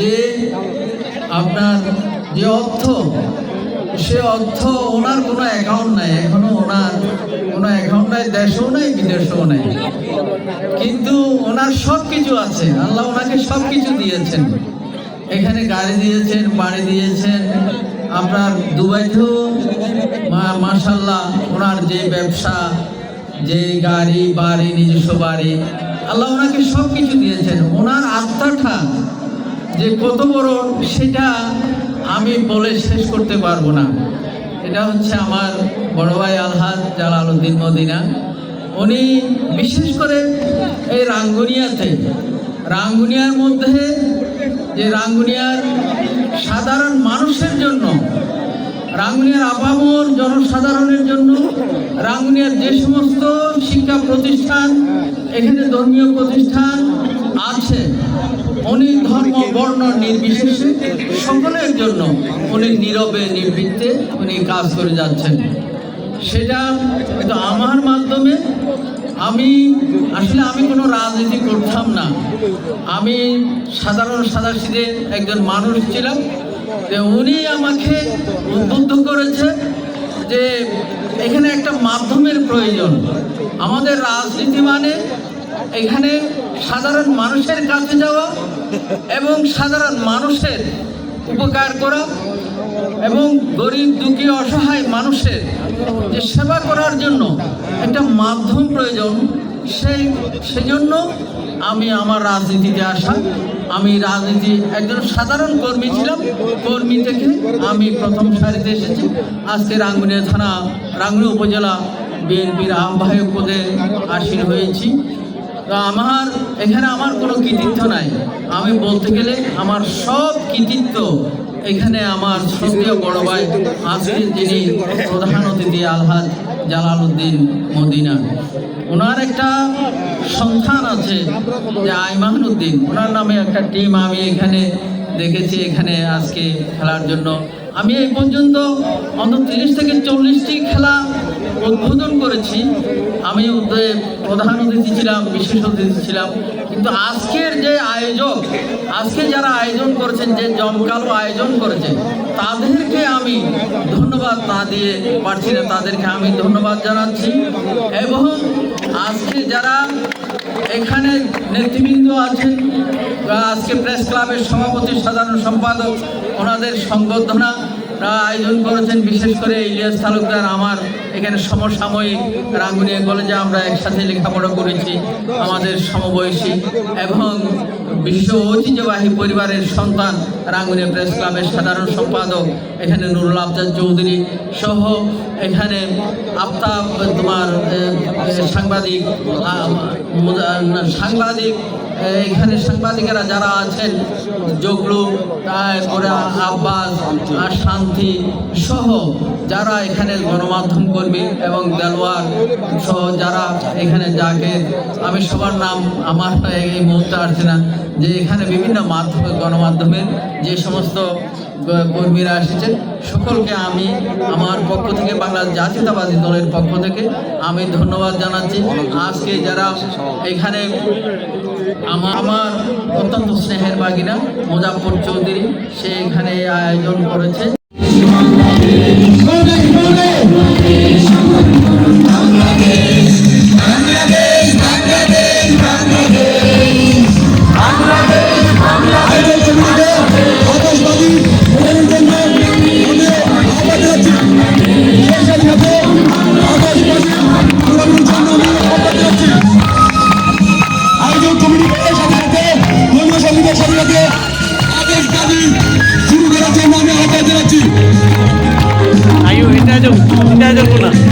যে আপনার যে অর্থ, সে অর্থ ওনার কোনো অ্যাকাউন্ট নাই, এখনও ওনার কোনো অ্যাকাউন্ট নাই, দেশেও নাই, বিদেশেও নাই। কিন্তু ওনার সব কিছু আছে, আল্লাহ ওনাকে সব কিছু দিয়েছেন। এখানে গাড়ি দিয়েছেন, বাড়ি দিয়েছেন, আপনার দুবাইতেও মা- মাশাল্লাহ ওনার যে ব্যবসা, যে গাড়ি, বাড়ি, নিজস্ব বাড়ি, আল্লাহ ওনাকে সব কিছু দিয়েছেন। ওনার আত্মাটা যে কত বড় সেটা আমি বলে শেষ করতে পারব না। এটা হচ্ছে আমার বড় ভাই আলহাজ জালালউদ্দিন মদিনা। উনি বিশেষ করে এই রাঙ্গুনিয়াতে, রাঙ্গুনিয়ার মধ্যে যে রাঙ্গুনিয়ার সাধারণ মানুষের জন্য, রাঙ্গুনিয়ার আপামর জনসাধারণের জন্য, রাঙ্গুনিয়ার যে সমস্ত শিক্ষা প্রতিষ্ঠান, এখানে ধর্মীয় প্রতিষ্ঠান আছে। উনি ধর্ম, বর্ণ নির্বিশেষে সকলের জন্য উনি নীরবে নির্বিঘ্নে উনি কাজ করে যাচ্ছেন। সেটা কিন্তু আমার মাধ্যমে, আমি আসলে আমি কোনো রাজনীতি করতাম না। আমি সাধারণ সাদাসিদে একজন মানুষ ছিলাম, যে উনি আমাকে উদ্বুদ্ধ করেছে যে এখানে একটা মাধ্যমের প্রয়োজন। আমাদের রাজনীতি মানে এখানে সাধারণ মানুষের কাছে যাওয়া এবং সাধারণ মানুষের উপকার করা এবং গরিব, দুঃখী, অসহায় মানুষের যে সেবা করার জন্য একটা মাধ্যম প্রয়োজন, সেই, সেজন্য আমি আমার রাজনীতিতে আসা। আমি রাজনীতি একজন সাধারণ কর্মী ছিলাম, কর্মী থেকে আমি প্রথম সারিতে এসেছি। আজকে রাঙ্গুনিয়া থানা, রাঙ্গুনিয়া উপজেলা বিএনপির আহ্বায়ক পদে আসীন হয়েছি। তো আমার, এখানে আমার কোনো কৃতিত্ব নাই। আমি বলতে গেলে আমার সব কৃতিত্ব এখানে আমার শ্রদ্ধেয় বড় ভাই আজকে যিনি প্রধান অতিথি আলহাজ জালালউদ্দিন মদিনা। ওনার একটা সন্তান আছে, যে আইমানুদ্দিন ওনার নামে একটা টিম আমি এখানে দেখেছি, এখানে আজকে খেলার জন্য। আমি এই পর্যন্ত অন্তত তিরিশ থেকে চল্লিশটি খেলা উদ্বোধন করেছি। আমি প্রধান অতিথি ছিলাম, বিশেষ অতিথি ছিলাম। কিন্তু আজকের যে আয়োজক আজকে যারা আয়োজন করেছেন, যে জমকালো আয়োজন করেছেন, তাদেরকে আমি ধন্যবাদ না দিয়ে পারছি না। তাদেরকে আমি ধন্যবাদ জানাচ্ছি এবং আজকে যারা এখানে নেতৃবৃন্দ আছেন আজকে প্রেস ক্লাবের সভাপতি, সাধারণ সম্পাদক, ওনাদের সংবর্ধনা আয়োজন করেছেন, বিশেষ করে ইলিয়াস তালুকদার আমার এখানে সমসাময়িক রাঙ্গুনিয়া কলেজে আমরা একসাথে লেখাপড়া করেছি আমাদের সমবয়সী এবং বিশ্ব ঐতিহ্যবাহী পরিবারের সন্তান রাঙ্গুনিয়া প্রেস ক্লাবের সাধারণ সম্পাদক এখানে নুরুল আফজাল চৌধুরী সহ এখানে আফতাব তোমার সাংবাদিক সাংবাদিক এখানে সাংবাদিকেরা যারা আছেন, জগলু তারপরে আর শান্তি সহ যারা এখানে গণমাধ্যম কর্মী এবং দেলোয়ার সহ যারা এখানে যাকে, আমি সবার নাম আমার এই মুহূর্তে আসছে না যে এখানে বিভিন্ন মাধ্যমে গণমাধ্যমের যে সমস্ত কর্মীরা এসেছেন সকলকে আমি আমার পক্ষ থেকে বাংলাদেশ জাতীয়তাবাদী দলের পক্ষ থেকে আমি ধন্যবাদ জানাচ্ছি। আজকে যারা এখানে আমার অত্যন্ত স্নেহের বাগিনা মুজাফর চৌধুরী সে এখানে আয়োজন করেছে। আকাশবাদী শুরু করার জন্য আমি আহ্বান জানাচ্ছি kita এটা Kita jom.